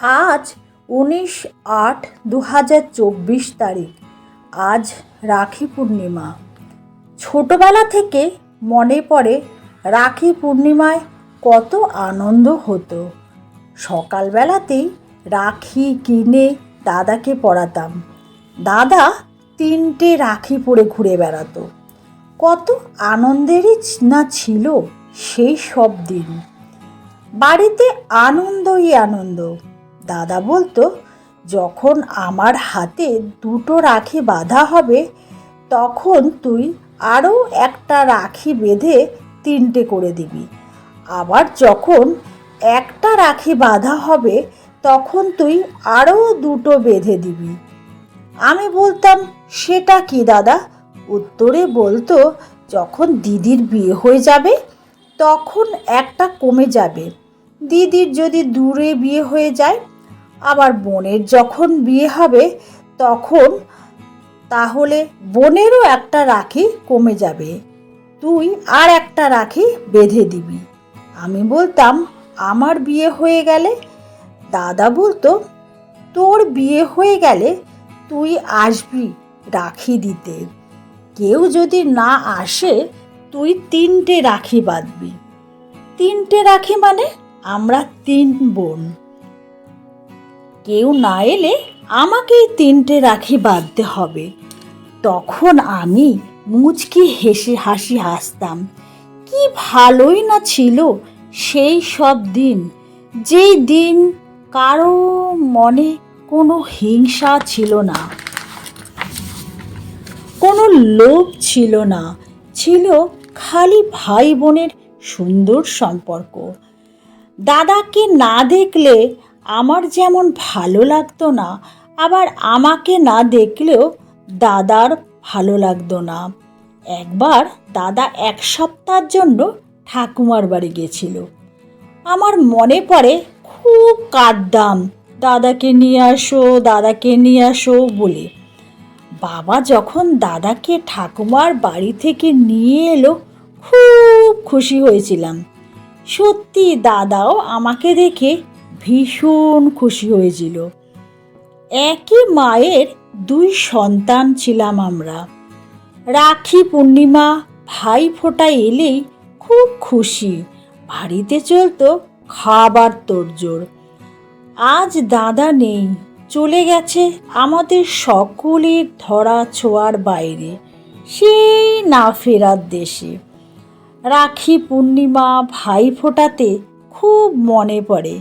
আজ উনিশ আট দু হাজার চব্বিশ তারিখ। আজ রাখি পূর্ণিমা। ছোটবেলা থেকে মনে পড়ে রাখি পূর্ণিমায় কত আনন্দ হতো। সকালবেলাতেই রাখি কিনে দাদাকে পড়াতাম। দাদা তিনটে রাখি পরে ঘুরে বেড়াতো। কত আনন্দেরই না ছিল সেই সব দিন। বাড়িতে আনন্দই আনন্দ। দাদা বলতো, যখন আমার হাতে দুটো রাখি বাঁধা হবে, তখন তুই আরও একটা রাখি বেঁধে তিনটে করে দিবি। আবার যখন একটা রাখি বাঁধা হবে, তখন তুই আরও দুটো বেঁধে দিবি। আমি বলতাম, সেটা কি দাদা? উত্তরে বলতো, যখন দিদির বিয়ে হয়ে যাবে, তখন একটা কমে যাবে। দিদির যদি দূরে বিয়ে হয়ে যায় আবার বোনের যখন বিয়ে হবে, তখন তাহলে বোনেরও একটা রাখি কমে যাবে। তুই আর একটা রাখি বেঁধে দিবি। আমি বলতাম, আমার বিয়ে হয়ে গেলে? দাদা বলতো, তোর বিয়ে হয়ে গেলে তুই আসবি রাখি দিতে। কেউ যদি না আসে, তুই তিনটে রাখি বাঁধবি। তিনটে রাখি মানে আমরা তিন বোন। কেউ না এলে আমাকেই তিনটে রাখি বাঁধতে হবে। তখন আমি মুচকি হেসে হাসি হাসতাম। কি ভালোই না ছিল সেই সব দিন। যেই দিন কারও মনে কোনো হিংসা ছিল না। কোনো লোভ ছিল না। ছিল খালি ভাই বোনের সুন্দর সম্পর্ক। দাদাকে না দেখলে আমার যেমন ভালো লাগতো না, আবার আমাকে না দেখলেও দাদার ভালো লাগতো না। একবার দাদা এক সপ্তাহের জন্য ঠাকুমার বাড়ি গেছিল। আমার মনে পড়ে, খুব কাঁদতাম, দাদাকে নিয়ে আসো, দাদাকে নিয়ে আসো বলে। বাবা যখন দাদাকে ঠাকুমার বাড়ি থেকে নিয়ে এলো, খুব খুশি হয়েছিলাম। সত্যি দাদাও আমাকে দেখে ভীষণ খুশি হয়েছিল। একই মায়ের দুই সন্তান ছিলাম আমরা। রাখি পূর্ণিমা ভাই ফোঁটা এলেই খুব খুশি। বাড়িতে চলতো খাবার তোড়জোড়। আজ দাদা নেই, চলে গেছে আমাদের সকলের ধরা ছোঁয়ার বাইরে, সেই না ফেরার দেশে। রাখি পূর্ণিমা ভাই ফোটাতে খুব মনে পড়ে।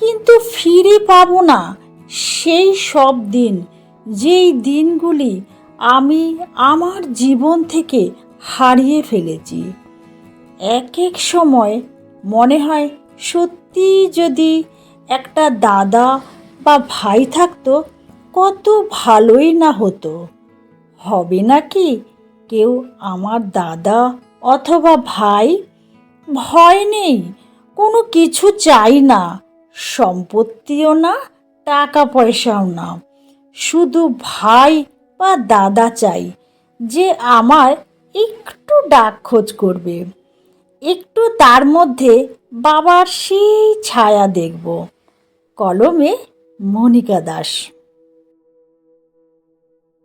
কিন্তু ফিরে পাবো না সেই সব দিন, যেই দিনগুলি আমি আমার জীবন থেকে হারিয়ে ফেলেছি। এক এক সময় মনে হয় সত্যি যদি একটা দাদা বা ভাই থাকতো, কত ভালোই না হতো। হবে নাকি কেউ আমার দাদা অথবা ভাই? ভয় নেই, কোনো কিছু চাই না। সম্পত্তিও না টাকা পয়সাও না। শুধু ভাই বা দাদা চাই, যে আমার একটু ডাক খোঁজ করবে। একটু তার মধ্যে বাবার সেই ছায়া দেখব। কলমে মনিকা দাস।